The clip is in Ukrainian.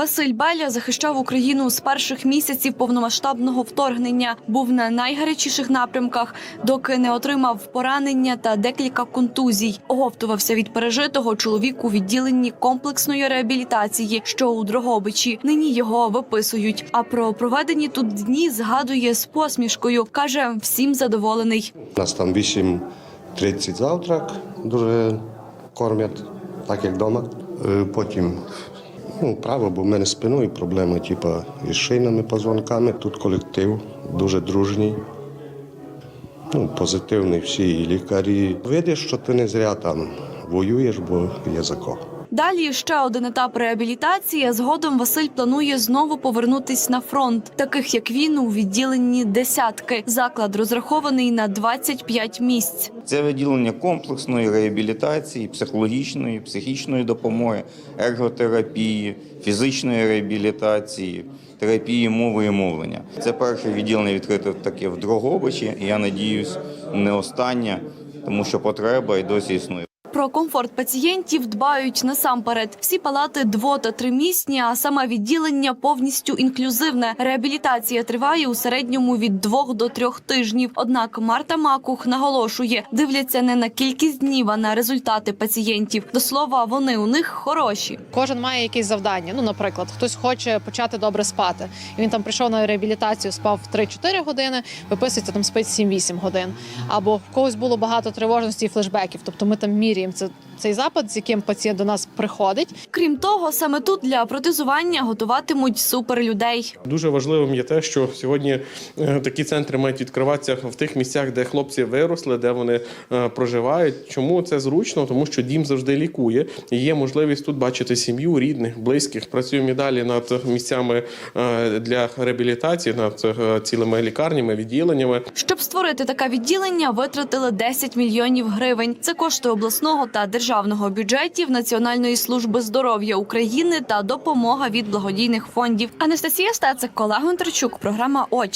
Василь Беля захищав Україну з перших місяців повномасштабного вторгнення. Був на найгарячіших напрямках, доки не отримав поранення та декілька контузій. Оговтувався від пережитого чоловік у відділенні комплексної реабілітації, що у Дрогобичі. Нині його виписують. А про проведені тут дні згадує з посмішкою. каже, всім задоволений. У нас там 8.30 завтрак, дуже кормять, так як вдома. Е, Потім ну, право, бо в мене спиною проблеми, типу, із шийними позвонками. Тут колектив дуже дружній. Ну, позитивний всі і лікарі. Видиш, що ти не зря там воюєш, бо є за кого. Далі ще один етап реабілітації. Згодом Василь планує знову повернутись на фронт. Таких як він у відділенні десятки. Заклад розрахований на 25 місць. Це відділення комплексної реабілітації, психологічної, психічної допомоги, ерготерапії, фізичної реабілітації, терапії мови і мовлення. Це перше відділення відкрите таке в Дрогобичі. і Я надіюсь, не останнє, тому що потреба і досі існує. Про комфорт пацієнтів дбають насамперед. Всі палати дво- та тримісні, а саме відділення повністю інклюзивне. Реабілітація триває у середньому від двох до трьох тижнів. Однак Марта Макух наголошує, дивляться не на кількість днів, а на результати пацієнтів. До слова, вони у них хороші. Кожен має якесь завдання. Ну, наприклад, хтось хоче почати добре спати. І він там прийшов на реабілітацію, спав 3-4 години, виписується там спить 7-8 годин. Або в когось було багато тривожності і флешбеків. Тобто ми там міряємо це, цей запит, з яким пацієнт до нас приходить. Крім того, саме тут для протезування готуватимуть суперлюдей. Дуже важливим є те, що сьогодні е, такі центри мають відкриватися в тих місцях, де хлопці виросли, де вони е, проживають. Чому це зручно? Тому що дім завжди лікує. І є можливість тут бачити сім'ю, рідних, близьких. Працюємо і далі над місцями е, для реабілітації, над цілими лікарнями, відділеннями. Щоб створити таке відділення, витратили 10 мільйонів гривень. Це кошти обласного та державного бюджетів Національної служби здоров'я України та допомога від благодійних фондів. Анастасія Стецик, Олег Гонтарчук, програма Очі.